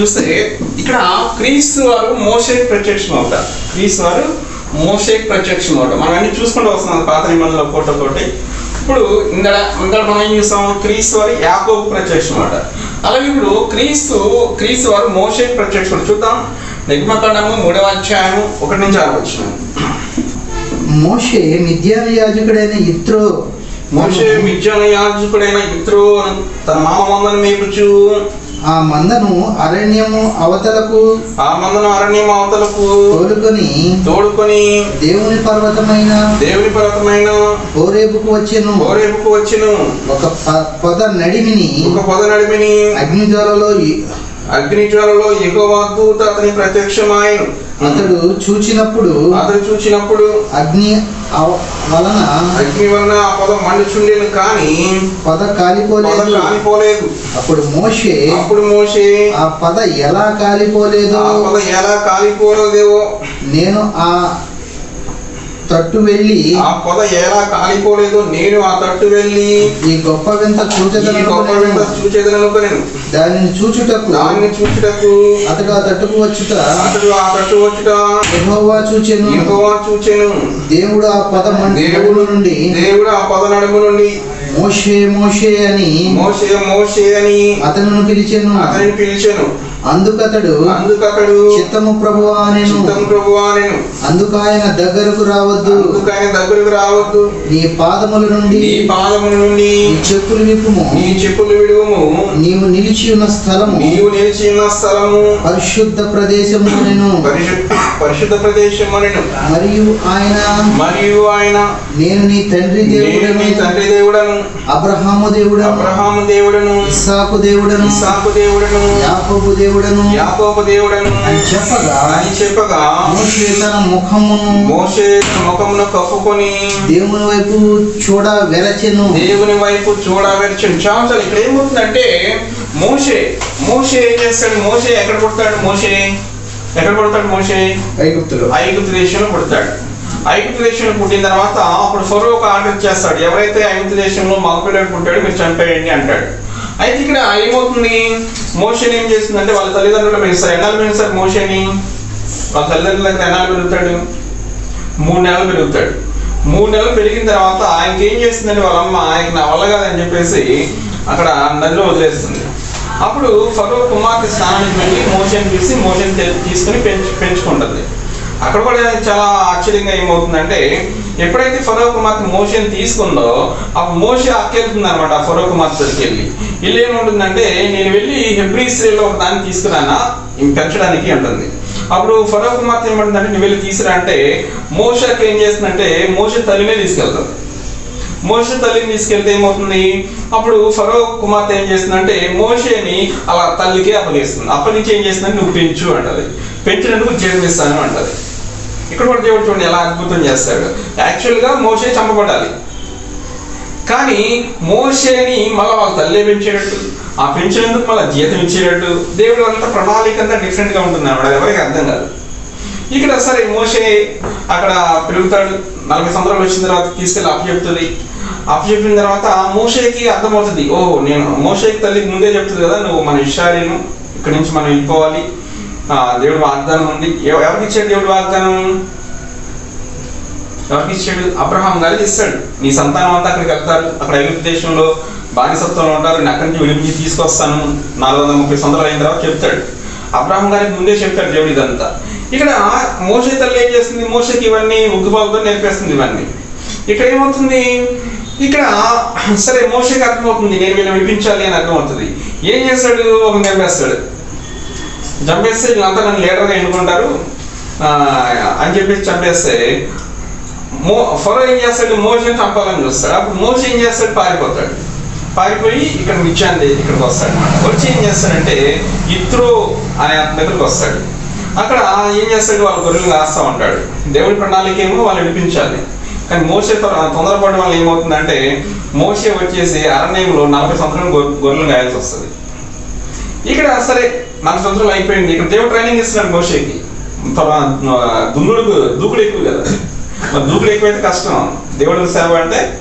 చూస్తే ఇక్కడ క్రీస్తు వారు మోషేక్ ప్రత్యక్షం అవుతారు. క్రీస్తు వారు మోషేక్ ప్రత్యక్షం అవుతారు. మనం అన్ని చూసుకుంటూ వస్తున్నాం పాత నిబంధనల ఫోటో తోటి. ఇప్పుడు ఇందడ ఇందడ మనం ఏం చూస్తాం? క్రీస్తు వారు యాకోబు ప్రత్యక్షం అవుతారు. అలాగే ఇప్పుడు క్రీస్తు క్రీస్తు వారు మోషేక్ ప్రత్యక్షం చూద్దాం. నిర్మకాండము మూడవ అధ్యాయము ఒకటి నుంచి ఆరు వచ్చినాము మోషే మిద్యాన యాజకుడైన ఇత్రో మోషే మిజ్జన యాజకుడైన ఇత్రో తన మామ మందను మేపుచు ఆ మందను అరణ్యము అవతలకు ఆ మందను అరణ్యం అవతలకు తోలుకొని తోడుకొని దేవుని పర్వతమైన దేవుని పర్వతమైన హోరేబుకు వచ్చెను. ఓరేపుకు వచ్చును. ఒక పొద నడిమిని ఒక పొద నడిమిని అగ్నిజ్వాలలో ఇ- అగ్ని జ్వాలలో ఎగువ దూత అతని ప్రత్యక్షమాయను అతడు చూచినప్పుడు అతడు చూచినప్పుడు అగ్ని వలన అగ్ని వలన ఆ పొద మండుచుండేను కానీ పొద కాలిపోలేదు. కాలిపోలేదు. అప్పుడు మోషే అప్పుడు మోషే ఆ పద ఎలా కాలిపోలేదు? ఆ పొద ఎలా కాలిపోలేదేవో నేను ఆ తట్టు వెళ్ళి ఆ పొద ఎలా కాలిపోలేదో నేను ఆ తట్టు వెళ్ళి ఈ గొప్ప వింత ఈ గొప్ప వెంట చూచదను చూచేదనుకోలేను దానిని చూచుటకు దాన్ని చూచుటకు అతడు ఆ తట్టుకు వచ్చుట. అతడు ఆ తట్టు వచ్చుట. యెహోవా చూచెను. యెహోవా చూచెను. దేవుడు ఆ పద మండముల నుండి. దేవుడు ఆ పద నడుము నుండి. మోషే మోషే అని మోషే మోషే అని అతను పిలిచెను. అతనిని పిలిచెను. అందుకతడు అందుకతడు చిత్తము ప్రభువా నేను చిత్తం ప్రభువా నేను అందుకు ఆయన దగ్గరకు రావద్దు. అందుకని దగ్గరకు రావద్దు. నీ పాదముల నుండి నీ పాదముల నుండి నీ చెప్పులు విప్పుము. నీ చెప్పులు విడువము. నీవు నిలిచి ఉన్న స్థలము నీవు నిలిచి ఉన్న స్థలము పరిశుద్ధ ప్రదేశము నేను పరిశుద్ధ పరిశుద్ధ ప్రదేశం అనెను. మరియు ఆయన మరియు ఆయన నేను నీ తండ్రి నేను దేవుడను. నీ తండ్రి దేవుడను. అబ్రహాము దేవుడను. అబ్రహాము దేవుడను. ఇస్సాకు దేవుడను. ఇస్సాకు దేవుడను. యాకోబు దేవుడను. యాకోబు దేవుడను. అని చెప్పగా అని చెప్పగా మోషే తన ముఖమును మోషే తన ముఖమును కప్పుకొని దేవుని వైపు చూడ వెరచెను దేవుని వైపు చూడవెరచు చాలు ఇక్కడ ఏమవుతుందంటే మోషే మోషే ఏం చేస్తాడు? మోషే ఎక్కడ పుడతాడు? మోషే? ఎక్కడ పుడతాడు మోషే? ఐగుప్తులో. ఐగుప్తు దేశంలో పుడతాడు. ఐగుప్తు దేశంలో పుట్టిన తర్వాత అప్పుడు ఫరో ఒక ఆర్డర్ చేస్తాడు. ఎవరైతే ఐగుప్తు దేశంలో మగపిల్లడు పుట్టాడు మీరు చంపేయండి అంటాడు. అయితే ఇక్కడ ఏమవుతుంది? మోషన్ ఏం చేస్తుందంటే వాళ్ళ తల్లిదండ్రులు పెంచుతారు ఎన్నాళ్ళు పెంచుతారు మోషని? వాళ్ళ తల్లిదండ్రుల దగ్గర ఎన్నాళ్ళు పెరుగుతాడు? మూడు నెలలు పెరుగుతాడు. మూడు నెలలు పెరిగిన తర్వాత ఆయనకి ఏం చేస్తుందంటే వాళ్ళ అమ్మ ఆయనకి నా వల్ల కాదని చెప్పేసి అక్కడ నదిలో వదిలేస్తుంది. అప్పుడు ఫరో కుమార్తె స్నానానికి వెళ్ళి మోషన్ చూసి మోషన్ తీసుకుని పెంచు పెంచుకుంటుంది. అక్కడ కూడా చాలా ఆశ్చర్యంగా ఏమవుతుందంటే ఎప్పుడైతే ఫరో కుమార్తె మోషన్ తీసుకుందో ఆ మోష అక్కెళ్తుంది అనమాట ఆ ఫరో కుమార్తె వెళ్ళి. వీళ్ళు ఏముంటుందంటే నేను వెళ్ళి హెబ్రీ స్త్రీలో ఒక దాన్ని తీసుకురానా? పెంచడానికి అంటుంది. అప్పుడు ఫరో కుమార్తె ఏమంటుందంటే నువ్వు వెళ్ళి తీసుకురా అంటే మోషకి ఏం చేస్తుందంటే మోష తల్లినే తీసుకెళ్తుంది మోష తల్లిని తీసుకెళ్తే ఏమవుతుంది? అప్పుడు ఫరో కుమార్తె ఏం చేస్తుందంటే మోషేని అలా తల్లికి అప్పగిస్తుంది. అప్పటి నుంచి ఏం చేస్తుందంటే నువ్వు పెంచు అంటది. పెంచినందుకు జన్మిస్తాను అంటది. ఇక్కడ కూడా దేవుడు చూడండి ఎలా అద్భుతం చేస్తాడు. యాక్చువల్గా మోసే చంపబడాలి. కానీ మోషేని మళ్ళీ వాళ్ళ తల్లే పెంచేటట్టు ఆ పెంచినందుకు మళ్ళీ జీతం ఇచ్చేటట్టు? దేవుడు అంతా ప్రణాళిక అంతా డిఫరెంట్గా ఉంటుంది అన్నమాట ఎవరికి అర్థం కాదు. ఇక్కడ సరే మోషే అక్కడ పెరుగుతాడు నలభై సంవత్సరాలు వచ్చిన తర్వాత తీసుకెళ్ళి అప్పచెప్తుంది. అప్పచెప్పిన చెప్పిన తర్వాత మోషేకి అర్థమవుతుంది. ఓహో నేను మోషేకి తల్లికి ముందే చెప్తుంది కదా నువ్వు మన ఇషారీను ఇక్కడి నుంచి మనం వెళ్ళిపోవాలి. దేవుడు వాగ్దానం ఉంది. ఎవరికి ఇచ్చాడు దేవుడు వాగ్దానం? ఎవరికి ఇచ్చాడు? అబ్రహాం గారికి ఇస్తాడు. నీ సంతానం అంతా అక్కడికి వెళ్తారు. అక్కడ ఐగుప్తు దేశంలో బానిసత్వంలో ఉంటారు. నేను అక్కడి నుంచి విడిపించి తీసుకొస్తాను. నాలుగు వందల ముప్పై సంవత్సరాలు అయిన తర్వాత చెప్తాడు. అబ్రహాం గారికి ముందే చెప్తాడు దేవుడు ఇదంతా. ఇక్కడ మోసే తల్లి ఏం చేస్తుంది? మోసకి ఇవన్నీ ఉగ్గుబాబుతో నేర్పేస్తుంది ఇవన్నీ. ఇక్కడ ఏమవుతుంది? ఇక్కడ సరే మోసకి అర్థమవుతుంది. నేను వీళ్ళని విడిపించాలి అని అర్థమవుతుంది. ఏం చేస్తాడు? ఒక నేర్పేస్తాడు. చంపేస్తే వీళ్ళంతా నన్ను లీడర్గా ఎన్నుకుంటారు. అని చెప్పేసి చంపేస్తే మో ఫరో ఏం చేస్తాడు? మోషన్ చంపాలని చూస్తాడు. అప్పుడు మోషన్ ఏం చేస్తాడు? పారిపోతాడు. పారిపోయి ఇక్కడ మిచ్చాంది ఇక్కడికి వస్తాడు అనమాట వచ్చి ఏం చేస్తాడంటే ఇత్రో అనే దగ్గరికి వస్తాడు. అక్కడ ఏం చేస్తాడు? వాళ్ళ గొర్రెలు కాస్తా ఉంటాడు. దేవుడి ప్రణాళిక ఏమో వాళ్ళు వినిపించాలి కానీ మోసే తొ- తొందరపడడం వల్ల ఏమవుతుందంటే మోసే వచ్చేసి అరణ్యంలో నలభై సంవత్సరాలు గొర్రెలు గాయాల్సి వస్తుంది. ఇక్కడ సరే మన సంవత్సరాలు అయిపోయింది. ఇక్కడ దేవుడు ట్రైనింగ్ ఇస్తున్నాడు మోషేకి. తర్వాత దూకుడు ఎక్కువ కదా. మరి దూకుడు ఎక్కువైతే కష్టం. దేవుడు సేవ అంటే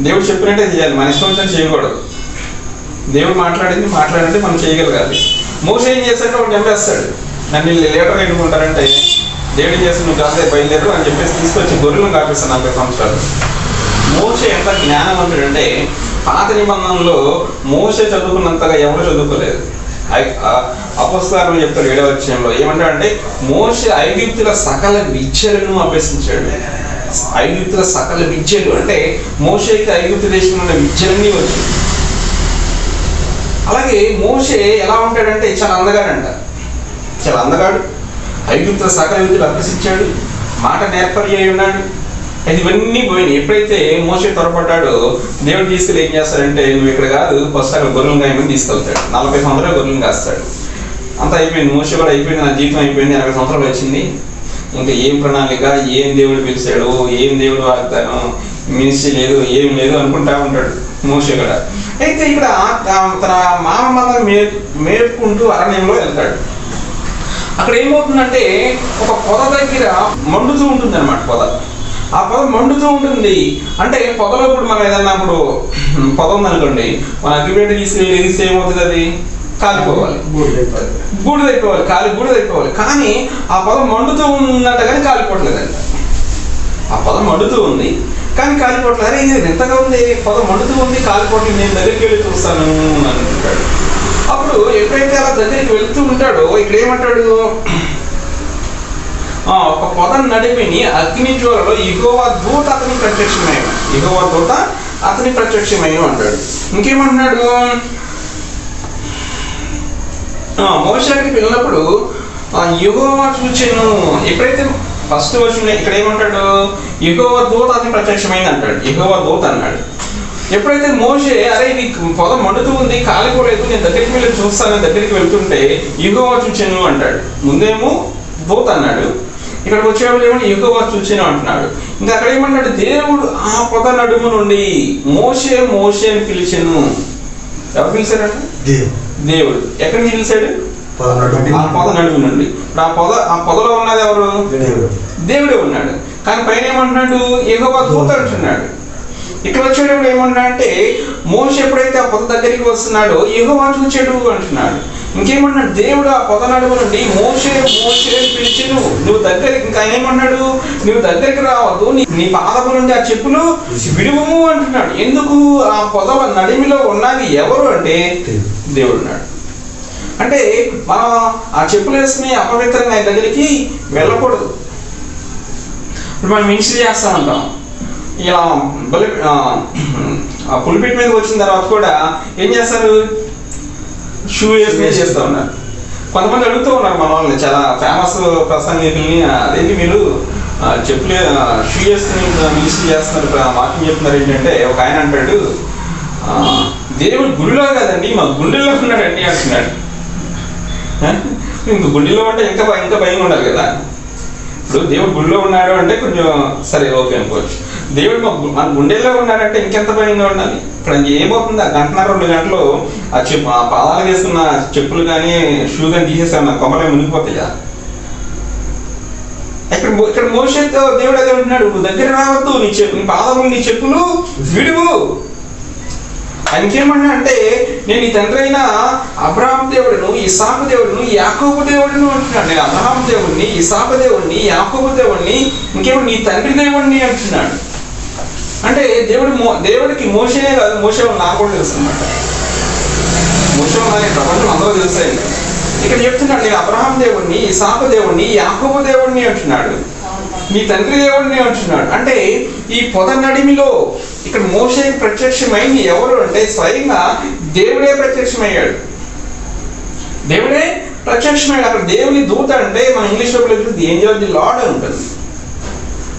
దేవుడు చెప్పినట్టే చేయాలి. మన ఇష్టం వచ్చిన చేయకూడదు. దేవుడు మాట్లాడింది మాట్లాడింటే మనం చేయగలగాలి. మోస ఏం చేస్తాడంటే వాడు చంపేస్తాడు నన్ను లేటర్ ఎన్నుకుంటారంటే దేవుడు చేసి నువ్వు కాదే బయలుదేరు అని చెప్పేసి తీసుకొచ్చి గొర్రెలను కాపిస్తాను నలభై సంవత్సరాలు. మోస ఎంత జ్ఞానం అంటే పాత నిబంధనలో మోస చదువుకున్నంతగా ఎవరు చదువుకోలేదు. అపస్కారం చెప్తారు ఏడవ వచ్చంలో ఏమంటాడంటే మోసే ఐగుప్తుల సకల విద్యలను అభ్యసించాడు. ఐగుప్తుల సకల విద్యలు. అంటే మోషకి ఐగుప్తు దేశంలో ఉన్న విద్యలన్నీ వచ్చాయి. అలాగే మోసే ఎలా ఉంటాడంటే చాలా అందగాడంట చాలా అందగాడు. ఐగుప్తుల సకల విద్యలు అభ్యసించాడు. మాట నేర్పరి ఉన్నాడు. అది ఇవన్నీ పోయినాయి. ఎప్పుడైతే మోసే త్వరపడ్డాడో దేవుడు తీసుకెళ్ళి ఏం చేస్తాడంటే నువ్వు ఇక్కడ కాదు ఫస్ట్ గొర్రెలు గాయమని తీసుకెళ్తాడు. నలభై సంవత్సరాలు గొర్రెలు కాస్తాడు. అంతా అయిపోయింది. మోసే కూడా అయిపోయింది నా జీవితం అయిపోయింది అరవై సంవత్సరాలు వచ్చింది. ఇంకా ఏం ప్రణాళిక ఏం దేవుడు పిలిచాడు ఏం దేవుడు వాగ్దానం మినిస్ట్రీ లేదు ఏం లేదు అనుకుంటా ఉంటాడు మోసే కూడా. అయితే ఇక్కడ తన మామ మే మేపుకుంటూ అరణ్యంలో వెళ్తాడు. అక్కడ ఏమవుతుందంటే ఒక పొద దగ్గర మండుతూ ఉంటుంది అనమాట పొద. ఆ పొద మండుతూ ఉంటుంది. అంటే పొదలో ఇప్పుడు మనం ఏదన్నా ఇప్పుడు పొద ఉందనుకోండి మన అగ్గిపెట్టి తీసుకెళ్ళి ఎగిస్తే ఏమవుతుంది అది? కాలిపోవాలి. బూడిదైపోవాలి కాలి బూడిదైపోవాలి కానీ ఆ పదం మండుతూ ఉన్నట్టు కానీ కాలిపోవట్లేదంట. ఆ పదం మండుతూ ఉంది కానీ కాలిపోవట్లేదు. అరే ఇది ఎంతగా ఉంది. పదం మండుతూ ఉంది కాలిపోవట్లేదు. నేను దగ్గరికి వెళ్ళి చూస్తాను అని అంటాడు అప్పుడు ఎప్పుడైతే అలా దగ్గరికి వెళ్తూ ఉంటాడో ఇక్కడ ఏమంటాడు? ఒక పొదం నడిపిని అగ్ని జ్వాలలో ఇగోవా దూత అతని ప్రత్యక్షమైన ఇగోవ దూత అతని ప్రత్యక్షమైన అంటాడు ఇంకేమంటున్నాడు? మోసానికి వెళ్ళినప్పుడు యుగోవ చూచాను. ఎప్పుడైతే ఫస్ట్ వచ్చిన ఇక్కడ ఏమంటాడు? యుగోవా దూత అతని ప్రత్యక్షమైంది అంటాడు. యుగోవా దూత అన్నాడు. ఎప్పుడైతే మోసే అరే ఇది పొద మండుతూ ఉంది కాలిపోలేదు నేను దగ్గరికి వెళ్ళి చూస్తాను దగ్గరికి వెళ్తుంటే యుగోవా చూచాను అంటాడు. ముందేమో దూత అన్నాడు. ఇక్కడికి వచ్చేవాళ్ళు ఏమో యుగోవా చూచాను అంటున్నాడు. ఇంకా అక్కడ ఏమన్నాడు దేవుడు ఆ పొద నడుము నుండి మోసే మోసే అని పిలిచాను. ఎవరు పిలిచారంటే? దేవుడు. ఎక్కడి నుంచి పిలిచాడు? ఆ పొద నడుము నుండి. ఇప్పుడు ఆ పొద ఆ పొదలో ఉన్నది ఎవరు? దేవుడే. ఉన్నాడు. కానీ పైన ఏమంటున్నాడు? ఎగవ దూత అంటున్నాడు. ఇక్కడ వచ్చేటప్పుడు ఏమంటున్నా అంటే మోస ఎప్పుడైతే ఆ పొద దగ్గరికి వస్తున్నాడో ఎగవా చూచాడు అంటున్నాడు. ఇంకేమన్నాడు? దేవుడు ఆ పొద నడుము నుండి మోసే మోసే పిలిచి నువ్వు నువ్వు దగ్గరికి ఇంకా ఆయన ఏమన్నాడు? నువ్వు దగ్గరికి రావద్దు. నీ నీ పాదము నుండి ఆ చెప్పులు విడువము అంటున్నాడు. ఎందుకు? ఆ పొద నడిమిలో ఉన్నది ఎవరు? అంటే దేవుడు ఉన్నాడు అంటే మనం ఆ చెప్పులు వేసుకుని అపవిత్రంగా ఆయన దగ్గరికి వెళ్ళకూడదు. ఇప్పుడు మనం మినిస్ట్రీ చేస్తామంటాం ఇలా బలి ఆ, పులిపిట్ మీదకి వచ్చిన తర్వాత కూడా ఏం చేస్తారు? షూ వేసుకుని చేస్తూ ఉన్నారు కొంతమంది అడుగుతూ ఉన్నారు మన వాళ్ళని చాలా ఫేమస్ ప్రసంగికుల్ని. అదేంటి మీరు చెప్పులే షూ వేసుకుని మినిస్ట్రీ చేస్తున్నారు. వాకింగ్ చెప్తున్నారు ఏంటంటే ఒక ఆయన అంటాడు దేవుడు గుడిలో కదండి మా గుండెల్లో ఉన్నాడండి అంటున్నాడు? ఇంక గుండెలో ఉంటే ఇంకా ఇంకా భయం ఉండాలి కదా. ఇప్పుడు దేవుడు గుడిలో ఉన్నాడు అంటే కొంచెం సరే ఓకే అనుకోవచ్చు. దేవుడు మా మన గుండెల్లో ఉన్నాడంటే ఇంకెంత భయంగా ఉండాలి? ఇప్పుడు ఇంక ఏమవుతుంది? ఆ గంటన్నర రెండు గంటలు ఆ చెప్పు ఆ పాదాలు వేసుకున్న చెప్పులు కానీ షూ కానీ తీసేసాను నా కొమ్మలే మునిగిపోతాయా? ఇక్కడ ఇక్కడ మోసతో దేవుడు అదే ఉంటున్నాడు. నువ్వు దగ్గర రావద్దు నీ చెప్పు నీ పాదములు నీ చెప్పులు విడువు. ఇంకేమన్నా అంటే నేను ఈ తండ్రి అయిన అబ్రహాం దేవుడును ఇసాకు దేవుడును యాకోబు దేవుడును అంటున్నాడు. నేను అబ్రహాం దేవుడిని ఇసాకు దేవుడిని యాకోబు దేవుడిని ఇంకేమో నీ తండ్రి దేవుడిని అంటున్నాడు. అంటే దేవుడు మో- దేవుడికి మోసనే కాదు మోసే నాకు కూడా తెలుసు అనమాట మోసం అనే ప్రపంచం అందరూ తెలుసాయి ఇక్కడ చెప్తున్నాడు నేను అబ్రహాం దేవుణ్ణి ఇసాప దేవుణ్ణి యాకోబు దేవుణ్ణి అంటున్నాడు. మీ తండ్రి దేవుడిని అంటున్నాడు. అంటే ఈ పొద నడిమిలో ఇక్కడ మోసే ప్రత్యక్షమైంది ఎవరు అంటే స్వయంగా దేవుడే ప్రత్యక్షమయ్యాడు. దేవుడే ప్రత్యక్షమయ్యాడు. అక్కడ దేవుని దూత అంటే మన ఇంగ్లీష్లో ది ఏంజల్ ది లార్డ్ అని ఉంటుంది.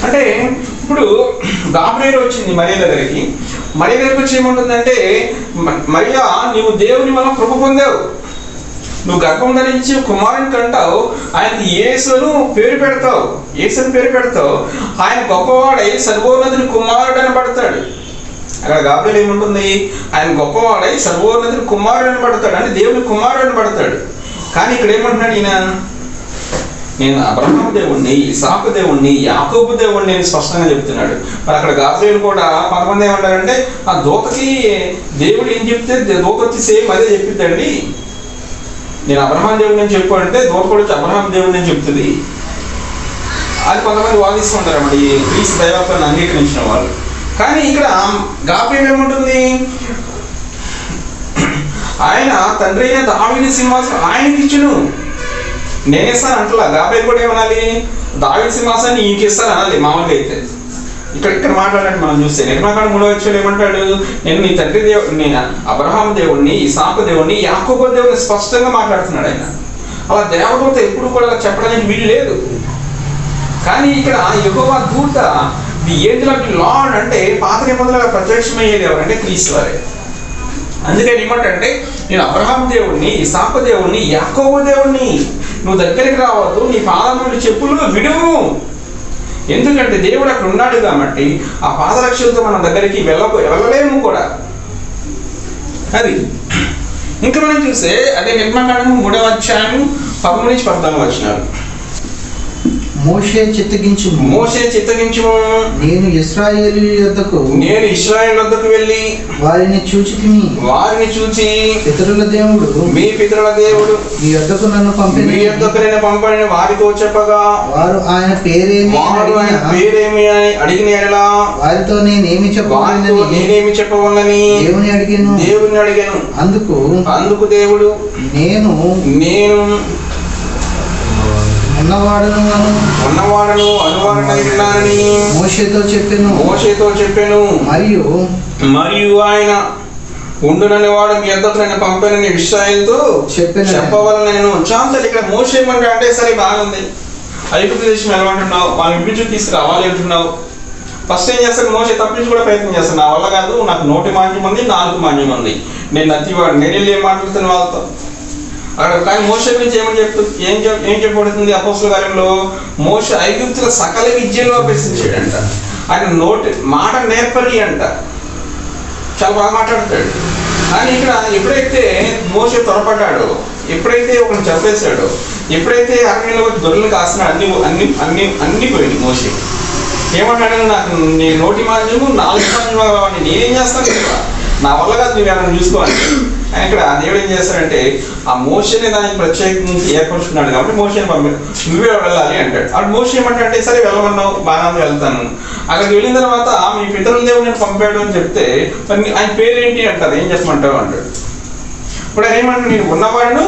అంటే ఇప్పుడు గాబ్రేలు వచ్చింది మరియ దగ్గరికి. మరియ దగ్గరికి వచ్చి ఏముంటుందంటే మ- మరియా నీవు దేవుని వల్ల కృప పొందావు. నువ్వు గర్భం ధరించి కుమారుని కంటావు. ఆయనకి ఏసును పేరు పెడతావు. యేసుని పేరు పెడతావు. ఆయన గొప్పవాడై సర్వోన్నతిని కుమారుడు అని పడతాడు అక్కడ గాబ్రేలు ఏముంటుంది? ఆయన గొప్పవాడై సర్వోన్నతిని కుమారుడు అని పడతాడు అంటే దేవుని కుమారుడు అని పడతాడు కానీ ఇక్కడ ఏమంటున్నాడు ఈయన? నేను అబ్రహాం దేవుణ్ణి ఇసాకు దేవుణ్ణి యాకోబు దేవుణ్ణి నేను స్పష్టంగా చెప్తున్నాడు మరి అక్కడ గాజులు కూడా కొంతమంది ఏమంటారంటే ఆ దూతకి దేవుడు ఏం చెప్తే దూత వచ్చి సేమ్ అదే చెప్పిద్దండి. నేను అబ్రహాం దేవుడిని అని చెప్పు అంటే దూరపడి వచ్చి అబ్రహాం దేవుడిని అని చెప్తుంది. అది కొంతమంది వాదిస్తుంటారు అన్నమాట ఈ క్రీస్తు దైవత్వాన్ని అంగీకరించిన వాళ్ళు. కానీ ఇక్కడ గాబ్రియల్ ఏముంటుంది? ఆయన తండ్రి అయిన దావిని సింహాసనం ఆయనకి ఇచ్చును నేను ఇస్తాను అంటలా దాబేలు కూడా ఏమనాలి? దావిడి సింహాసాన్ని ఈయనకి ఇస్తాను అనాలి మామూలుగా అయితే. ఇక్కడ ఇక్కడ మాట్లాడండి మనం చూస్తే నిర్మాకాండ మూడో వచ్చాడు ఏమంటాడు? నేను నీ తండ్రి దేవుడు నేను అబ్రహాం దేవుడిని ఇసాకు దేవుడిని యాకోబ దేవుడిని స్పష్టంగా మాట్లాడుతున్నాడు ఆయన. అలా దేవదూత ఎప్పుడు కూడా అలా చెప్పడానికి వీలు లేదు. కానీ ఇక్కడ యెహోవా దూత ది ఏంజల్ లార్డ్ అంటే పాత నిబంధనలుగా ప్రత్యక్షమయ్యేది ఎవరంటే క్రీస్తు వారే. అందుకని ఏమంటే నేను అబ్రహాం ఈ ఇసాకు దేవుడిని యాకోబ దేవుడిని నువ్వు దగ్గరికి రావద్దు నీ పాదములు చెప్పులు విడువు. ఎందుకంటే దేవుడు అక్కడ ఉన్నాడు కాబట్టి ఆ పాదరక్షలతో మనం దగ్గరికి వెళ్ళకు వెళ్ళలేము కూడా. అది. ఇంకా మనం చూస్తే అదే నిర్మాకాండము మూడవ అధ్యాయము పదమూడు నుంచి పద్నాలుగు వచ్చినారు మోషే చిత్తగించు మోసే చిత్తగించు నేను ఇస్రాయేలు యొద్దకు నేను ఇస్రాయేల్ వద్దకు వెళ్ళి వారిని చూచితిని. వారిని చూచి పితరుల దేవుడు మీ పితరుల దేవుడు మీ యొద్దకు నన్ను మీ పంపిణీ యొద్దకు నేను పంపని వారితో చెప్పగా వారు ఆయన పేరేమి వారు ఆయన పేరేమి అని అడిగిన ఎడలా వారితో నేనేమి చెప్పవాలని నేనేమి చెప్పవలని దేవుని అడిగాను. దేవుని అడిగాను. అందుకు అందుకు దేవుడు నేను నేను ఉన్నవాడను ఉన్నవాడను అనువాడనని మోషేతో చెప్పాను. మోషేతో చెప్పాను. మరియు మరియు ఆయన ఉండునని వాడు మీ ఎద్దకు నన్ను పంపానని విషయాలతో. చెప్పవలని నేను చాలు ఇక్కడ మోస ఏమంటా అంటే సరే బాగుంది. ఐగుప్తు దేశం వెళ్ళమంటున్నావు వాళ్ళు ఇంటికి తీసుకురావాలి అంటున్నావు. ఫస్ట్ ఏం చేస్తాడు మోసే తప్పించి కూడా ప్రయత్నం చేస్తాను నా వల్ల కాదు నాకు నోటి మాంద్యం ఉంది నాలుగు మాంద్యం ఉంది. నేను నత్తివాడు నేను వెళ్ళి ఏం మాట్లాడుతాను వాళ్ళతో? అక్కడ కానీ మోస గురించి ఏమని చెప్తూ ఏం చెప్ ఏం చెప్పబడుతుంది అపోసుల కార్యంలో? మోస ఐగుప్తుల సకల విద్యలో అభ్యసించాడంట. ఆయన నోటి మాట నేర్పరి అంట. చాలా బాగా మాట్లాడతాడు. కానీ ఇక్కడ ఎప్పుడైతే మోస త్వరపడ్డాడో ఎప్పుడైతే ఒకరిని చంపేశాడో ఎప్పుడైతే అరణ్యంలో దొరలు కాసిన అన్ని అన్ని అన్ని అన్ని పోయింది మోసే ఏమంటాడని నాకు నీ నోటి మాధ్యము నాలుగు మాధ్యము నేనేం చేస్తాను? నా వల్ల కాదు మీరు ఏమైనా చూసుకోవాలి. ఇక్కడ దేవుడు ఏం చేస్తాడంటే ఆ మోషని దానికి ప్రత్యేకించి ఏర్పరుచుకున్నాడు కాబట్టి మోషని పంపి నువ్వే వెళ్ళాలి అంటాడు. అటు మోష ఏమంటే సరే వెళ్ళమన్నావు బాగా వెళ్తాను. అక్కడికి వెళ్ళిన తర్వాత మీ పితరుల దేవుడు నేను పంపాడు అని చెప్తే ఆయన పేరేంటి అంటారు? ఏం చేస్తామంటావు అంటాడు. ఇప్పుడు ఏమంటాడు నేను ఉన్నవాడును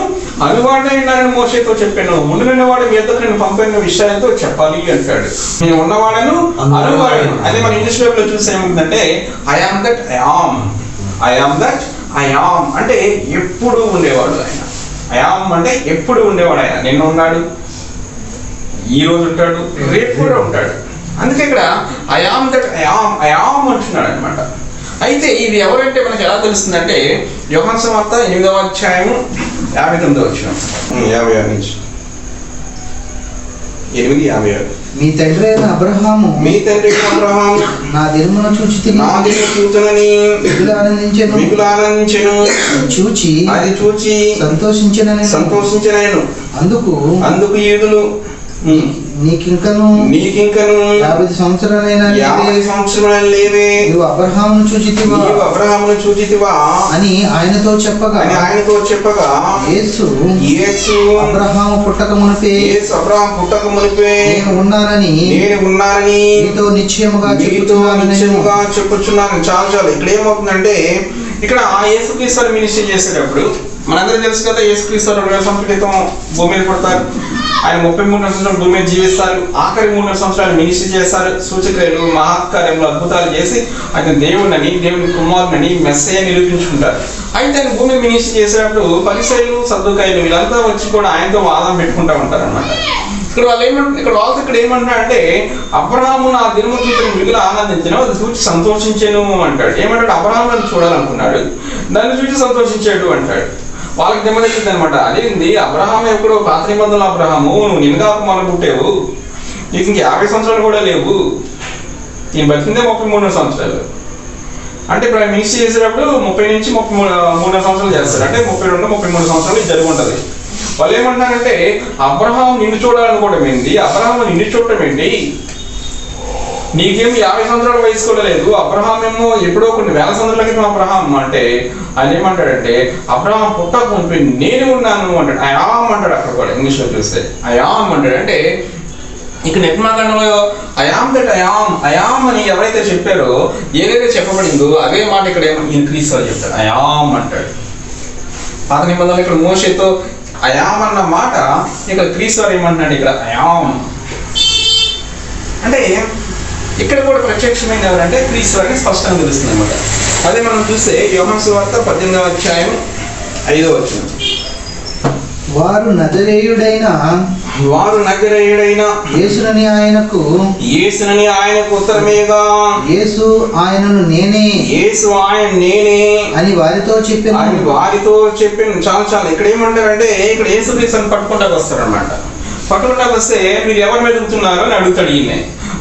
అనువాడైనానని మోసేతో చెప్పాను. ఉండినవాడు మీ ఎద్దకు నేను పంపిన విషయాలతో చెప్పాలి అంటాడు. నేను ఉన్నవాడను అనువాడను. అదే మన ఇంగ్లీష్లో చూస్తే ఏముందంటే I am that I am I am that I am అంటే ఎప్పుడు ఉండేవాడు ఆయన. అయాం అంటే ఎప్పుడు ఉండేవాడు ఆయన? నిన్న ఉన్నాడు ఈ రోజు ఉంటాడు రేపు కూడా ఉంటాడు. అందుకే ఇక్కడ అయాం దట్ అయాం అయాం అంటున్నాడు అనమాట అయితే ఇది ఎవరంటే మనకి ఎలా తెలుస్తుందంటే యోహన్ వార్త ఎనిమిదవ అధ్యాయం యాభై తొమ్మిదో వచ్చిన యాభై ఆరు నుంచి. ఎనిమిది యాభై ఆరు. మీ తండ్రి అయిన అబ్రహాము మీ తండ్రి అబ్రహాం నా దినమున చూచి నా దిన చూతునని మిగులు ఆనందించను మిగులు ఆనందించెను చూచి అది చూచి సంతోషించనని. సంతోషించినాయను అందుకు అందుకు ఈదులు నీకింకను నీకింకను యాభై సంవత్సరాలైనా యాభై సంవత్సరాలు లేవే నీవు అబ్రహామును చూచితివా? నీవు అబ్రహామును చూచితివా? అని ఆయనతో చెప్పగా అని ఆయనతో చెప్పగా యేసు యేసు అబ్రహాము పుట్టక మునిపే యేసు అబ్రహాం పుట్టక మునిపే నేను ఉన్నానని నేను ఉన్నానని నీతో నిశ్చయముగా చెప్పుచున్నాను నిశ్చయముగా చెప్పుచున్నాను. చాలు చాలు. ఇక్కడ ఏమవుతుందంటే ఇక్కడ ఆ యేసుక్రీస్తు మినిస్ట్రీ చేసేటప్పుడు మనందరం తెలుసు కదా యేసుక్రీస్తు రెండు వేల సంవత్సరాల క్రితం భూమి మీద పుడతారు. ఆయన ముప్పై మూడు సంవత్సరాలు భూమి మీద జీవిస్తారు. ఆఖరి మూడు సంవత్సరాలు మినిస్ట్రీ చేస్తారు. సూచక్రియలు మహాకార్యములు అద్భుతాలు చేసి ఆయన దేవుడిని దేవుని కుమారునని మెస్సయ్య నిరూపించుకుంటారు. అయితే ఆయన భూమి మినిస్ట్రీ చేసేటప్పుడు పరిసైలు సర్దుకాయలు వీళ్ళంతా వచ్చి కూడా ఆయనతో వాదం పెట్టుకుంటా ఉంటారు అనమాట ఇక్కడ వాళ్ళు ఏమంటారు ఇక్కడ వాళ్ళతో ఇక్కడ ఏమంటారు అంటే అబ్రహాము నా దినము చూసిన మిగులు ఆనందించను అది చూసి సంతోషించాను అంటాడు. ఏమంటాడు? అబ్రహాము నన్ను చూడాలనుకున్నాడు. నన్ను చూసి సంతోషించాడు అంటాడు. వాళ్ళకి దెబ్బతెచ్చింది అనమాట అదేంది? అబ్రహాం ఎప్పుడు పాత నిబంధనలు అబ్రహాము? నువ్వు నిన్నగా మనం పుట్టావు. నీకు ఇంక యాభై సంవత్సరాలు కూడా లేవు. నేను బతికిందే ముప్పై మూడు సంవత్సరాలు. అంటే ఇప్పుడు ఆయన మినిస్ట్రీ చేసేటప్పుడు ముప్పై నుంచి ముప్పై మూడు మూడు సంవత్సరాలు చేస్తారు. అంటే ముప్పై రెండు ముప్పై మూడు సంవత్సరాలు ఇది జరిగి ఉంటుంది వాళ్ళు ఏమంటున్నారంటే అబ్రహాం నిన్ను చూడాలనుకోవడం ఏంటి? అబ్రహాం నిన్ను చూడటం ఏంటి? నీకేం యాభై సంవత్సరాల వయసు కూడా లేదు. అబ్రహాం ఏమో ఎప్పుడో కొన్ని వేల సంవత్సరాల క్రితం అబ్రహాం అంటే ఆయన ఏమంటాడంటే అబ్రహాం పుట్టక మునిపి నేను ఉన్నాను అంటాడు. అయామ్ అంటాడు అక్కడ కూడా ఇంగ్లీష్లో చూస్తే. అయామ్ అంటాడు. అంటే ఇక నిర్మాణంలో అయామ్ దట్ అయామ్ అయామ్ అని ఎవరైతే చెప్పారో ఏదైతే చెప్పబడిందో అదే మాట ఇక్కడ ఏమో ఇంక్రీస్ అని చెప్తాడు అయామ్ అంటాడు. పాత నిబంధనలు ఇక్కడ మోషతో అయామ్ అన్న మాట ఇక్కడ వారు ఏమంటున్నాడు ఇక్కడ? అయామ్ అంటే ఇక్కడ కూడా ప్రత్యక్షమైన ఎవరంటే క్రీస్తు అని స్పష్టంగా తెలుస్తుంది అనమాట అదే మనం చూస్తే యోహాన్ సువార్త పద్దెనిమిదవ అధ్యాయం ఐదో వచ్చిన వారు నజరేయుడైన వారు నగరేయుడైన యేసునని ఆయనకు యేసునని ఆయనకు ఉత్తరమేగా. యేసు ఆయనను నేనే యేసు ఆయన నేనే అని వారితో చెప్పాను. వారితో చెప్పిన. చాలా చాలా. ఇక్కడ ఏమంటారంటే ఇక్కడ యేసు క్రీస్తుని పట్టుకుంటాకు వస్తారనమాట పట్టుకుంటాకు వస్తే మీరు ఎవరు వెతుకుతున్నారు అని అడుగుతాడు ఈయన.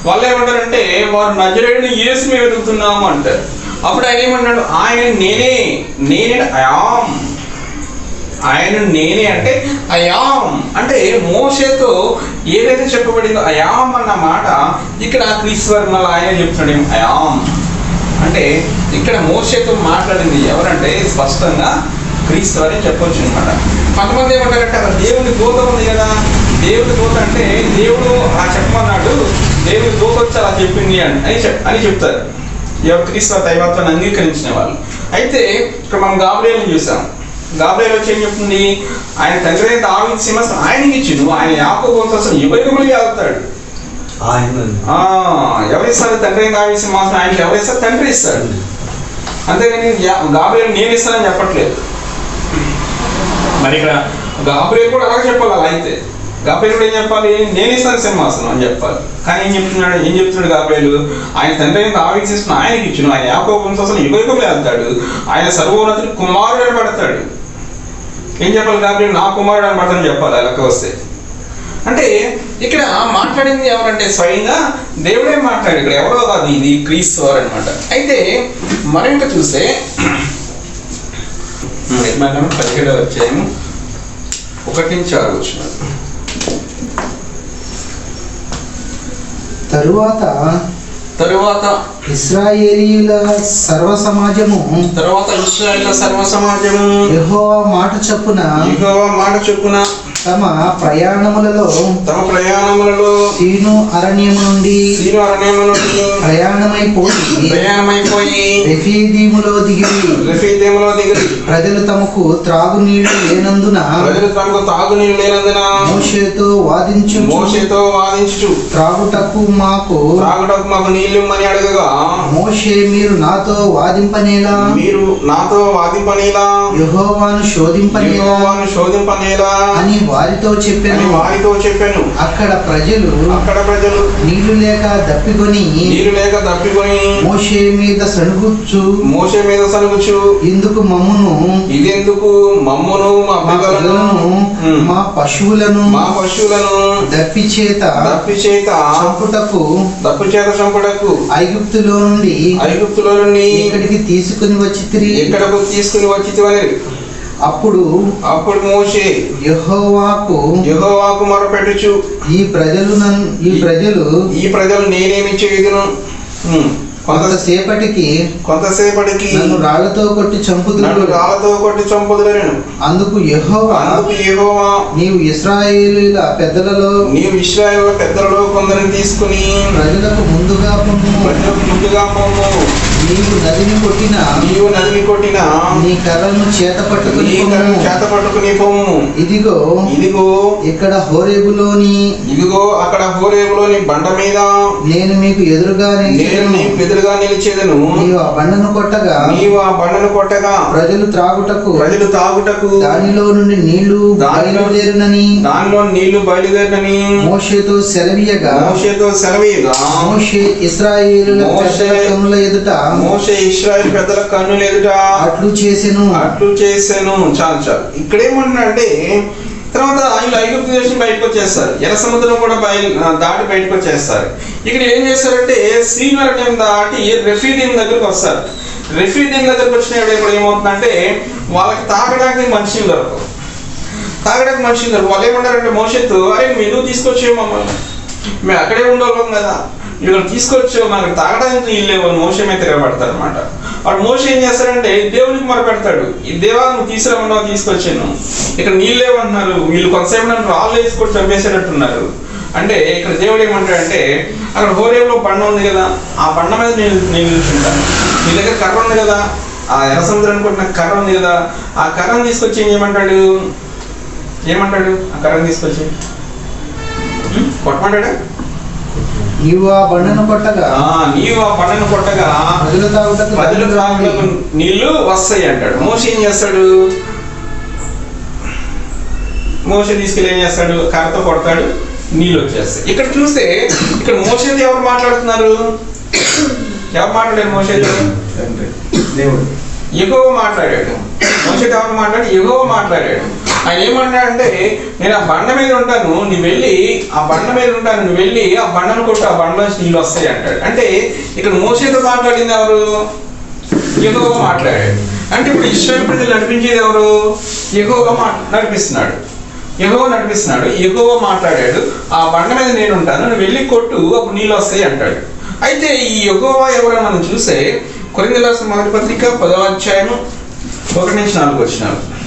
వాళ్ళు ఏమంటారంటే వారు నజరేయుని యేసు మేము వెతుకుతున్నాము అంటారు. అప్పుడు ఆయన ఏమన్నాడు ఆయన నేనే నేనే అయాం ఆయన నేనే అంటే అయాం అంటే మోషేతో ఏదైతే చెప్పబడిందో అయాం అన్న మాట ఇక్కడ క్రీశ్వర్ ఆయన చెప్తున్నాడు ఏం అయాం అంటే ఇక్కడ మోషేతో మాట్లాడింది ఎవరంటే స్పష్టంగా క్రీస్తు అని చెప్పొచ్చు అనమాట కొంతమంది ఏమంటారంటే అక్కడ దేవుని దూత ఉంది కదా. దేవుని దూత అంటే దేవుడు ఆ చెప్పమన్నాడు దేవుని దూత వచ్చి అలా చెప్పింది అని అని చెప్ అని చెప్తారు. ఎవరు క్రీస్తు దైవత్వాన్ని అంగీకరించిన వాళ్ళు. అయితే ఇక్కడ మనం గాబ్రియల్ని చూసాం. గాబ్రియల్ వచ్చి ఏం చెప్తుంది? ఆయన తండ్రి అయిన దావీదు సింహాసనం ఆయనకి ఇచ్చిండు. ఆయన యాకోబు కోసం యుగయుగములుగా వెళ్తాడు ఆయన ఆ, ఎవరిస్తారు తండ్రి దావీదు సింహాసనం ఆయనకి ఎవరిస్తారు తండ్రి ఇస్తాడు అంతేగాని గాబ్రియల్ నేను ఇస్తానని చెప్పట్లేదు. మరి ఇక్కడ గాబ్రియల్ కూడా అలాగే చెప్పాలి అలా అయితే. గాబ్రియల్ కూడా ఏం చెప్పాలి? నేను ఇస్తాను సింహాసనం అని చెప్పాలి. కానీ ఏం చెప్తున్నాడు? ఏం చెప్తున్నాడు గాబ్రియలు? ఆయన తండ్రి అయిన దావీదు ఆయనకి ఇచ్చిన. ఆయన యాకోబు వంశస్థులు యుగ వెళ్తాడు. ఆయన సర్వోన్నతుడు కుమారుడు అని పడతాడు. ఏం చెప్పాలి గాబ్రియల్? నా కుమారుడు అని పడతాను చెప్పాలి లెక్క వస్తే. అంటే ఇక్కడ మాట్లాడింది ఎవరంటే స్వయంగా దేవుడే మాట్లాడు ఇక్కడ. ఎవరో కాదు ఇది క్రీస్తు అనమాట అయితే మనం చూస్తే నిర్మాణం పదిహేడవ అధ్యాయం ఒకటి నుంచి ఆరు వచ్చిన తరువాత తరువాత ఇస్రాయేలీయుల సర్వ సమాజము తరువాత ఇస్రాయేల్ సర్వ సమాజము యెహోవా మాట చొప్పున యెహోవా మాట చొప్పున తమ ప్రయాణములలో తమ ప్రయాణములలో సీను అరణ్యము నుండి సీను అరణ్యము నుండి ప్రయాణమైపోయి ప్రయాణమైపోయి రెఫీదీములో దిగిరి. రఫీదేములో దిగిరి. ప్రజలు తమకు త్రాగునీళ్ళు లేనందున ప్రజలు తమకు తాగునీరు లేనందున మోషేతో వాదించు మోషేతో వాదించుచు త్రాగుటకు మాకు త్రాగుటకు మాకు నీళ్ళు ఇమ్మని అడగగా మోషే మీరు నాతో వాదింపనేలా? మీరు నాతో వాదింపనేలా? యెహోవాను శోధింపనేలా? యెహోవాను శోధింపనేలా? అని వారితో చెప్పాను. వారితో చెప్పాను. అక్కడ ప్రజలు అక్కడ ప్రజలు నీళ్ళు లేక దప్పికొని నీరు లేక తప్పికొని మోషే మీద సణుగుచ్చు. మోసే మీద సనుగుచు ఇందుకు మమ్మును? ఇదెందుకు మమ్మును మా మా పిల్లలను? పశువులను మా పశువులను దప్పి చేత తప్పి చేత చంపుటకు తప్పు చేత చంపడకు ఐగుప్తులో నుండి ఐగుప్తులో నుండి ఇక్కడికి తీసుకుని వచ్చి తిరిగి ఎక్కడకు తీసుకుని వచ్చి అప్పుడు అప్పుడు మోసే యెహోవాకు యెహోవాకు మొరపెట్టుచు. ఈ ప్రజలు నన్ను ఈ ప్రజలు ఈ ప్రజలు నేనేమి చేయదును కొంతసేపటికి కొంతసేపటికి నన్ను రాళ్ళతో కొట్టి చంపుదురు. రాళ్ళతో కొట్టి చంపుదురను అందుకు యెహోవా అందుకు యెహోవా నీవు ఇస్రాయేలీల పెద్దలలో నీవు ఇస్రాయేల్ పెద్దలలో కొందరిని తీసుకుని ప్రజలకు ముందుగా పొమ్ము ప్రజలకు ముందుగా పోము నీవు నదిని కొట్టిన నీవు నదిని కొట్టిన నీ కర్రను చేత పట్టుకుని నీ కర్రను. చేత పట్టుకుని పోము ఇదిగో ఇదిగో ఇక్కడ హోరేబులోని ఇదిగో అక్కడ హోరేబులోని బండ మీద నేను మీకు ఎదురుగా నేను. నీకు ఎదురుగా నిలిచేదను నీవు ఆ బండను కొట్టగా నీవు ఆ బండను కొట్టగా ప్రజలు త్రాగుటకు ప్రజలు తాగుటకు దానిలో నుండి నీళ్ళు బయలుదేరునని దానిలో నీళ్ళు బయలుదేరని మోషేతో సెలవీయగా మోషేతో సెలవీయగా మోషే కన్నుల ఎదుట మోషే ఇస్రాయల్ పెద్దల కన్నులు ఎదుట అట్లు చేసెను. అట్లు చేసాను. చాలు చాలు. ఇక్కడ ఏమంటున్నాడంటే తర్వాత ఆయన ఐగుప్తు దేశం బయటకు వచ్చేస్తారు. ఎర్ర సముద్రం కూడా బయలు ఆ, దాటి బయటకు వచ్చేస్తారు. ఇక్కడ ఏం చేస్తారంటే శ్రీనగర్ డ్యామ్ దాటి రెఫీదీం దగ్గరకు వస్తారు. రెఫీదీం దగ్గరకు వచ్చినప్పుడు ఇప్పుడు ఏమవుతుందంటే వాళ్ళకి తాగడానికి మనుషులు దొరకవు తాగడానికి మనుషులు దొరకవు వాళ్ళు ఏమంటారంటే మోషత్తు అరే మీరు తీసుకొచ్చే మమ్మల్ని? మేము అక్కడే ఉండేవాళ్ళం కదా. ఇక్కడ తీసుకొచ్చి మనకు తాగడానికి నీళ్ళు లేవు అని మోసమే తిరగబడతారు అనమాట వాడు మోస ఏం చేస్తాడంటే దేవునికి మొరపెడతాడు. ఈ దేవా నువ్వు తీసుకురమ్మన్నావు తీసుకొచ్చాను. ఇక్కడ నీళ్ళు లేవంటున్నారు వీళ్ళు కొంతసేపు నన్ను రాళ్ళు వేసుకొని చంపేసేటట్టున్నారు. అంటే ఇక్కడ దేవుడు ఏమంటాడంటే అక్కడ హోరేవులో బండ ఉంది కదా ఆ బండ మీద నేను నేను నిల్చుంటాను నీ దగ్గర కర్ర ఉంది కదా ఆ ఎర్ర సముద్రానికి కొట్టిన కర్ర ఉంది కదా ఆ కర్రను తీసుకొచ్చి ఏం చేయమంటాడు? ఏమంటాడు? ఆ కర్రను తీసుకొచ్చి? కొట్టమంటాడా? నీవు ఆ బండను కొట్టగా. ఆ, నీవు ఆ బండను కొట్టగా ప్రజలు తాగుటకు ప్రజలు. త్రాగుటకు నీళ్ళు వస్తాయి అంటాడు. మోస ఏం చేస్తాడు? మోస తీసుకెళ్ళి ఏం చేస్తాడు? కర్రతో కొడతాడు. నీళ్ళు వచ్చేస్తాయి. ఇక్కడ చూస్తే ఇక్కడ మోసేది ఎవరు మాట్లాడుతున్నారు? ఎవరు మాట్లాడారు మోసేది దేవుడు. ఎగో మాట్లాడాడు. మోసేది ఎవరు మాట్లాడి ఎగో మాట్లాడాడు. ఆయన ఏమన్నాడంటే నేను ఆ బండ మీద ఉంటాను నువ్వు వెళ్ళి ఆ బండ మీద ఉంటాను నువ్వు వెళ్ళి ఆ బండను కొట్టు ఆ బండలో నీళ్ళు వస్తాయి అంటాడు. అంటే ఇక్కడ మోసేతో మాట్లాడింది ఎవరు? ఎగోగా మాట్లాడాడు. అంటే ఇప్పుడు ఇస్రాయల్ ప్రజలు నడిపించేది ఎవరు? ఎగోగా మా నడిపిస్తున్నాడు. ఎగోవ నడిపిస్తున్నాడు. ఎగోవ మాట్లాడాడు ఆ బండ మీద నేను ఉంటాను నువ్వు వెళ్ళి కొట్టు అప్పుడు నీళ్ళు వస్తాయి అంటాడు. అయితే ఈ ఎగోవా ఎవరో మనం చూస్తే కొరింద మొదటి పత్రిక పదవ అధ్యాయము ఒకటి నుంచి నాలుగు వచ్చినారు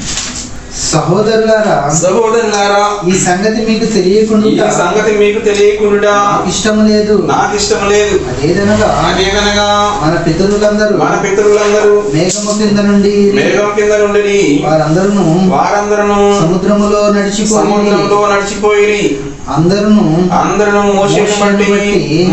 సహోదరులారా సహోదరులారా ఈ సంగతి మీకు ఈ తెలియకుండా సంగతి మీకు తెలియకుండా నాకు ఇష్టము లేదు. నాకు ఇష్టం లేదు. అదేదనగా అదేగనగా మన పితరులందరూ మన పితరులందరూ మేఘము కింద నుండి మేఘం కింద నుండి వారందరూ వారందరూ సముద్రములో నడిచిపోయి సముద్రంలో నడిచిపోయి అందరూ అందరూ మోషేని బట్టి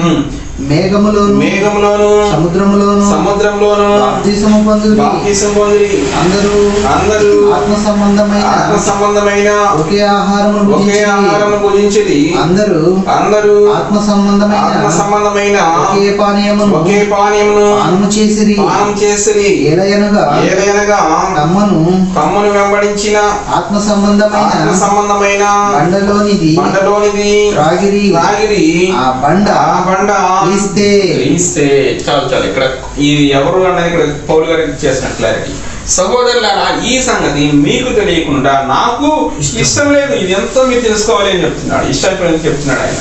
ఉమ్, మేఘములోను మేఘములోను సముద్రములోను సముద్రంలోను బాప్తిసము పొందురి బాప్తిసం పొందిరి అందరూ అందరూ ఆత్మ సంబంధమైన ఆత్మ సంబంధమైన ఒకే ఆహారము ఒకే ఆహారం భుజించిరి అందరూ అందరూ ఆత్మ సంబంధమైన ఆత్మ సంబంధమైన ఒకే పానీయమును ఒకే పానీయమును పానము చేసిరి. పానం చేసిరి. ఏలయనగా ఏదైనగా తమ్మను తమ్మును వెంబడించిన ఆత్మ సంబంధమైన ఆత్మ సంబంధమైన బండలోనిది బండలోనిది రాగిరి రాగిరి ఆ బండ ఆ బండ తీస్తే క్రీస్తే. చాలు చాలు. ఇక్కడ ఇది ఎవరు అన్నది ఇక్కడ పౌలు గారికి చేసిన క్లారిటీ సహోదరులారా ఈ సంగతి మీకు తెలియకుండా నాకు ఇష్టం లేదు. ఇది ఎంతో మీరు తెలుసుకోవాలి అని చెప్తున్నాడు. ఇష్టపడి చెప్తున్నాడు ఆయన.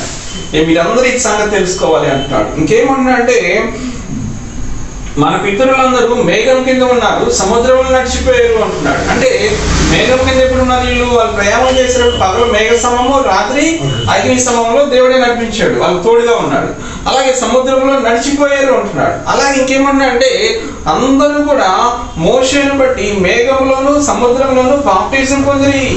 మీరందరూ ఈ సంగతి తెలుసుకోవాలి అంటున్నాడు. ఇంకేమన్నా అంటే మన పితరులందరూ మేఘం కింద ఉన్నారు సముద్రంలో నడిచిపోయారు అంటున్నాడు. అంటే మేఘం కింద ఎప్పుడు ఉన్నారు వీళ్ళు? వాళ్ళు ప్రయాణం చేసినప్పుడు పగలు మేఘ సమము రాత్రి అగ్ని సమయంలో దేవుడే నడిపించాడు వాళ్ళు తోడుగా ఉన్నాడు. అలాగే సముద్రంలో నడిచిపోయారు అంటున్నాడు. అలాగే ఇంకేమన్నా అంటే అందరూ కూడా మోషను బట్టి మేఘంలోను సముద్రంలోను బాప్టిజం పొందిరి.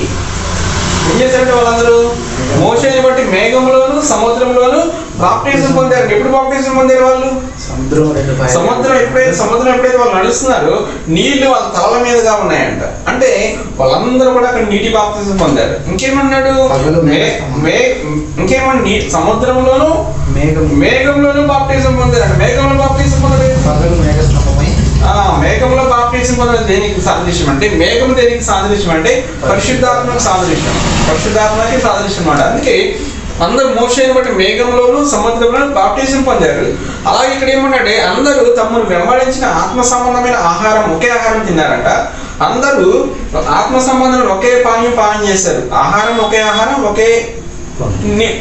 ఏం చేశారంటే వాళ్ళందరూ? మోషని బట్టి మేఘంలోను సముద్రంలోను బాప్టిజం పొందారు. ఎప్పుడు బాప్టిజం పొందారు వాళ్ళు? సముద్రం. సముద్రం ఎప్పుడైతే సముద్రం ఎప్పుడైతే వాళ్ళు నడుస్తున్నారో నీళ్ళు వాళ్ళ తల మీదుగా ఉన్నాయంట. అంటే వాళ్ళందరూ కూడా అక్కడ నీటి బాప్తిజం పొందారు. ఇంకేమన్నాడు? ఇంకేమన్నా నీ సముద్రంలోను? మేఘం. మేఘంలోను బాప్టిజం పొందారు. మేఘంలో బాప్టిజం పొందలేదు. మేఘంలో బాప్టిజం పొందడం దేనికి సాదృశ్యం అంటే మేఘం దేనికి సాదృశ్యం అంటే పరిశుద్ధాత్మకు సాదృశ్యం. పరిశుద్ధాత్మకి సాదృశ్యం అన్నమాట. అందుకే అందరూ మోషని బట్టి మేఘంలోనూ సముద్రంలోనూ బాప్టిజం పొందారు. అలాగే ఇక్కడ ఏమంటే అందరూ తమను వెంబడించిన ఆత్మ సంబంధమైన ఆహారం ఒకే ఆహారం తిన్నారంట. అందరూ ఆత్మ సంబంధం ఒకే పానీయం పానం చేశారు. ఆహారం ఒకే ఆహారం ఒకే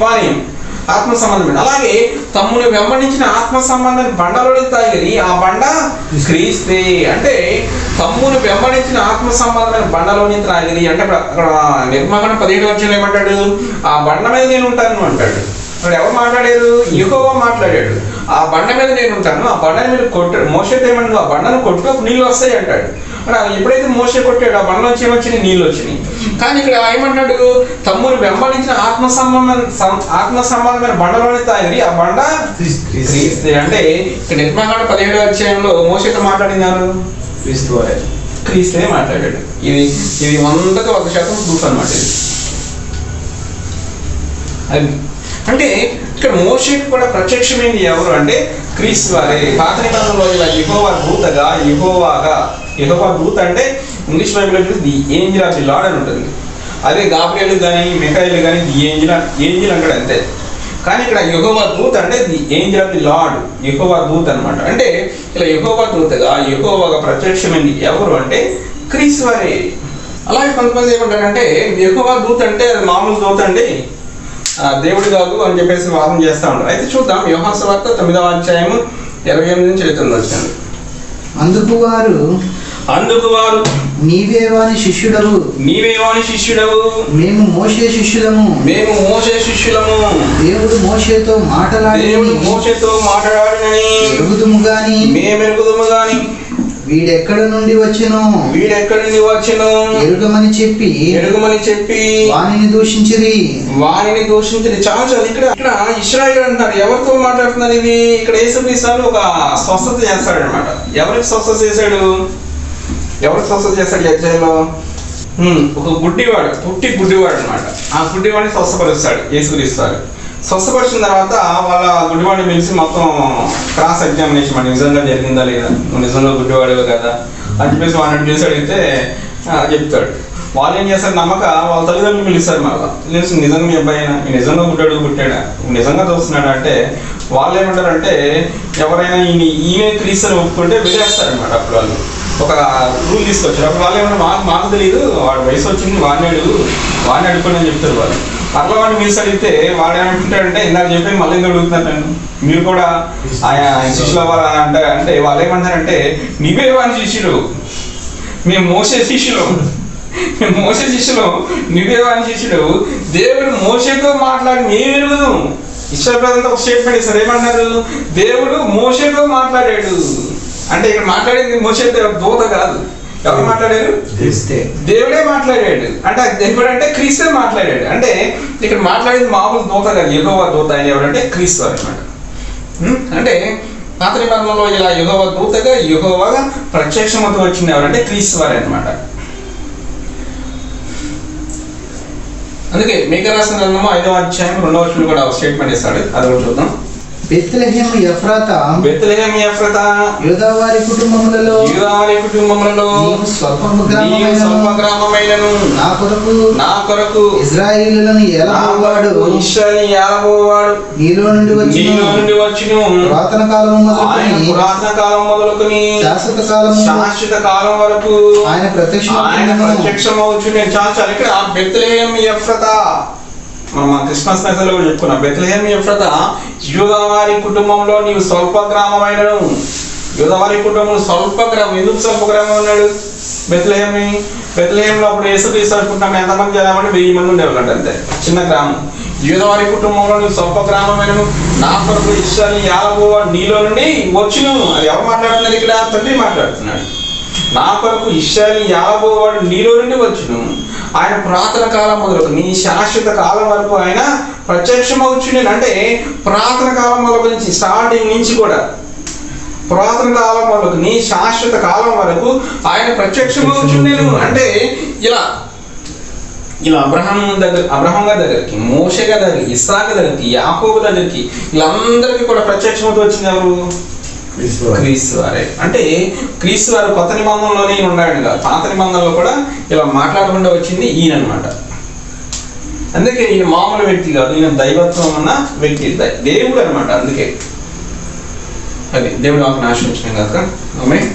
పానీయం. ఆత్మ సంబంధమైన అలాగే తమ్ముని వెంబడించిన ఆత్మ సంబంధాన్ని బండలోని తాగిరి. ఆ బండ క్రీస్తే అంటే తమ్ముని వెంబడించిన ఆత్మ సంబంధమైన బండలోని త్రాగిరి అంటే అక్కడ- అక్కడ నిర్మాణ పదిహేడు వచ్చిన ఏమంటాడు? ఆ బండ మీద నేను ఉంటాను అంటాడు. అక్కడ ఎవరు మాట్లాడారు? ఎక్కువగా మాట్లాడాడు. ఆ బండ మీద నేను ఉంటాను ఆ బండని మీరు కొట్టాడు మోసే ఏమన్నా ఆ బండను కొట్టు అప్పుడు నీళ్ళు వస్తాయి అంటాడు. అక్కడ ఎప్పుడైతే మోసే కొట్టాడు ఆ బండలోంచి ఏమొచ్చినాయి? నీళ్ళు వచ్చినాయి. కానీ ఇక్కడ ఏమంటాడు తమ్ముని వెంబడించిన ఆత్మ సంబంధం ఆత్మ సంబంధమైన బండలోనే తాగిరి. ఆ బండ క్రీస్తే అంటే ఇక్కడ నిర్మాణ పదిహేడు అధ్యాయంలో మోసతో మాట్లాడినారు? క్రీస్తు వారే. క్రీస్తే మాట్లాడాడు. ఇది ఇది వందకు వంద శాతం ప్రూఫ్ అనమాట ఇది. అది అంటే ఇక్కడ మోషకి కూడా ప్రత్యక్షమైంది ఎవరు అంటే క్రీస్ వారే. పాత నిబంధనలో ఇలా యెహోవా దూతగా యెహోవాగా యెహోవా దూత అంటే ఇంగ్లీష్ బైబిల్లో the angel of the lord అని ఉంటుంది. అదే గాబ్రియల్ కానీ మిఖాయిల్ కానీ ది ఏంజిల్ ఏంజిల్ అంటాడు అంతే. కానీ ఇక్కడ యెహోవా దూత అంటే the angel of the lord యెహోవా దూత అన్నమాట. అంటే ఇలా యెహోవా దూతగా యెహోవాగా ప్రత్యక్షమైంది ఎవరు అంటే క్రీస్ వారే. అలాగే కొంతమంది ఏమంటారంటే యెహోవా దూత అంటే మామూలు దూత అండి దేవుడు కాదు అని చెప్పేసి వాదన చేస్తూ ఉంటారు. అయితే చూద్దాం యోహాన్ వార్త తొమ్మిదవ అధ్యాయము ఇరవై ఎనిమిది నుంచి ఇరవై తొమ్మిది వచ్చింది అందుకు వారు అందుకు వారు నీవే వాని శిష్యుడవు. నీవే వాని శిష్యుడవు. మేము మోషే శిష్యులము. మేము మోసే శిష్యులము. దేవుడు మోషేతో మాటలాడి దేవుడు మోసతో మాట్లాడినని. ఎరుగుదుము గాని మేమెరుగుదము గాని. వీడెక్కడ నుండి వచ్చెను? వీడెక్కడి నుండి వచ్చును? ఎరుగమని చెప్పి ఎరుగుమని చెప్పి వానిని దూషించిరి. వారిని దూషించింది చాలా చాలా ఇక్కడ ఇక్కడ ఇస్రాయిల్ అంటారు. ఎవరితో మాట్లాడుతున్నారు ఇది? ఇక్కడ యేసుక్రీస్తు ఒక స్వస్థత చేస్తాడు అనమాట ఎవరికి స్వస్థత చేశాడు? ఎవరికి స్వస్థత చేశాడు అధ్యాయంలో? హ్మ్, ఒక గుడ్డివాడు పుట్టి గుడ్డివాడు అనమాట ఆ గుడ్డివాడిని స్వస్థపరుస్తాడు యేసుక్రీస్తు స్వస్థపరిచిన తర్వాత వాళ్ళ గుడ్డివాడిని పిలిచి మొత్తం క్రాస్ ఎగ్జామినేషన్ మన నిజంగా జరిగిందా లేదా? నువ్వు నిజంగా గుడ్డివాడివే కదా? అని చెప్పేసి వాడిని పిలిచి అడిగితే చెప్తాడు. వాళ్ళు ఏం చేస్తారు నమ్మక వాళ్ళ తల్లిదండ్రులు పిలుస్తారు మళ్ళీ. లేదు నిజంగా మీ అబ్బాయి ఈ నిజంగా పుట్టాడు? పుట్టాడా నిజంగా చూస్తున్నాడు అంటే వాళ్ళు ఏమంటారంటే ఎవరైనా ఈయన ఈయనే క్రీస్తుని ఒప్పుకుంటే వెళ్ళేస్తారనమాట అప్పుడు వాళ్ళు. ఒక రూల్ తీసుకొచ్చారు. అప్పుడు వాళ్ళు ఏమన్నా మాకు మాకు తెలియదు వాడు వయసు వచ్చింది వాడినాడు వాడిని అడుగుకోండి అని చెప్తారు వాళ్ళు. అట్లా వాడిని మిస్ అడిగితే వాడు ఏమంటుంటాడంటే ఇందాక చెప్పి మళ్ళీ ఎందుకు అడుగుతున్నాను మీరు కూడా ఆయన శిష్యులు అవ్వాలని అంటే అంటే వాళ్ళు ఏమంటారంటే నీవే వాని శిష్యులు? మేము మోసే శిష్యులు. మేము మోసే శిష్యులు. నువ్వే వాని శిష్యుడు దేవుడు మోసతో మాట్లాడి మేము ఎరుగుదాం ఇష్టప్రదంతో ఒక స్టేట్మెంట్ ఇస్తారు. ఏమంటారు దేవుడు మోసతో మాట్లాడాడు. అంటే ఇక్కడ మాట్లాడేది మోసే దూత కాదు. ఎవరు మాట్లాడారు? దేవుడే మాట్లాడాడు. అంటే దేవుడు అంటే క్రీస్తే మాట్లాడాడు. అంటే ఇక్కడ మాట్లాడేది మామూలు దూత కాదు ఎగోవా దూత అని ఎవరంటే క్రీస్తు అనమాట అంటే పాత నిబంధనలో ఇలా యుగవ దూతగా యుగవగా ప్రత్యక్షమతో వచ్చింది ఎవరంటే క్రీస్తు వారే అనమాట అందుకే రాసిన గ్రంథము ఐదవ అధ్యాయం రెండవ వచ్చిన కూడా స్టేట్మెంట్ ఇస్తాడు. అది కూడా చూద్దాం. బెత్లెహేము ఎఫ్రాత బెత్లెహేం ఎఫ్రతా యోదావారి కుటుంబములలో యూదావారి కుటుంబములలో నీవు గ్రామమైన స్వల్ప గ్రామమైనను నా కొరకు నా కొరకు ఇజ్రాయేలులను కొరకు ఇశ్రాయేలు ఏలబోవాడు నీలో నుండి వచ్చి నీలో నుండి వచ్చును పురాతన కాలం మొదలుకొని పురాతన కాలం మొదలుకొని శాశ్వత కాలము శాశ్వత కాలం వరకు ఆయన ప్రత్యక్ష ఆయన ప్రత్యక్షమవచ్చు నేను చాలా ఇక్కడ బెత్లహేం ఎఫ్రత. మనం క్రిస్మస్ మెసేజ్లో కూడా చెప్పుకున్నాం. బెత్లహేం ఎఫ్రత యూదవారి కుటుంబంలో నీవు స్వల్ప గ్రామమైనను యూదవారి కుటుంబంలో స్వల్ప గ్రామం ఎందుకు స్వల్ప గ్రామం ఉన్నాడు బెత్లహేమి బెత్లహేంలో అప్పుడు యేసు తీసుకుంటున్నాం ఎంతమంది జనామంటే వెయ్యి మంది ఉండేవాళ్ళంట అంతే. చిన్న గ్రామం. యూదవారి కుటుంబంలో నీవు స్వల్ప గ్రామమైనను నా కొరకు ఇష్టాన్ని యాలబో నీలో నుండి వచ్చును. అది ఎవరు మాట్లాడుతున్నారు ఇక్కడ? తండ్రి మాట్లాడుతున్నాడు. నా కొరకు ఇష్టాన్ని యాలబోవాడు నీలో నుండి వచ్చును. ఆయన పురాతన కాలం మొదలుకు నీ శాశ్వత కాలం వరకు ఆయన ప్రత్యక్షమవచ్చు అంటే పురాతన కాలం మొదలు నుంచి స్టార్టింగ్ నుంచి కూడా. పురాతన కాలం వరకు నీ శాశ్వత కాలం వరకు ఆయన ప్రత్యక్షమవచ్చు అంటే ఇలా ఇలా అబ్రహం దగ్గర అబ్రహంగా గారి దగ్గరికి మోషే గారి దగ్గరికి ఇస్సాక్ దగ్గరికి యాకోబు దగ్గరికి వీళ్ళందరికీ కూడా ప్రత్యక్షమవుతూ వచ్చింది ఎవరు? క్రీస్తు వారే అంటే క్రీస్తు వారు కొత్త నిబంధనలోనే ఈయన ఉన్నాడు కదా. పాత నిబంధనలో కూడా ఇలా మాట్లాడకుండా వచ్చింది ఈయన అనమాట అందుకే ఈయన మామూలు వ్యక్తి కాదు. ఈయన దైవత్వం ఉన్న వ్యక్తి. దేవుడు అనమాట అందుకే. అది దేవుడు నాకు నాశించిన కాక ఆమె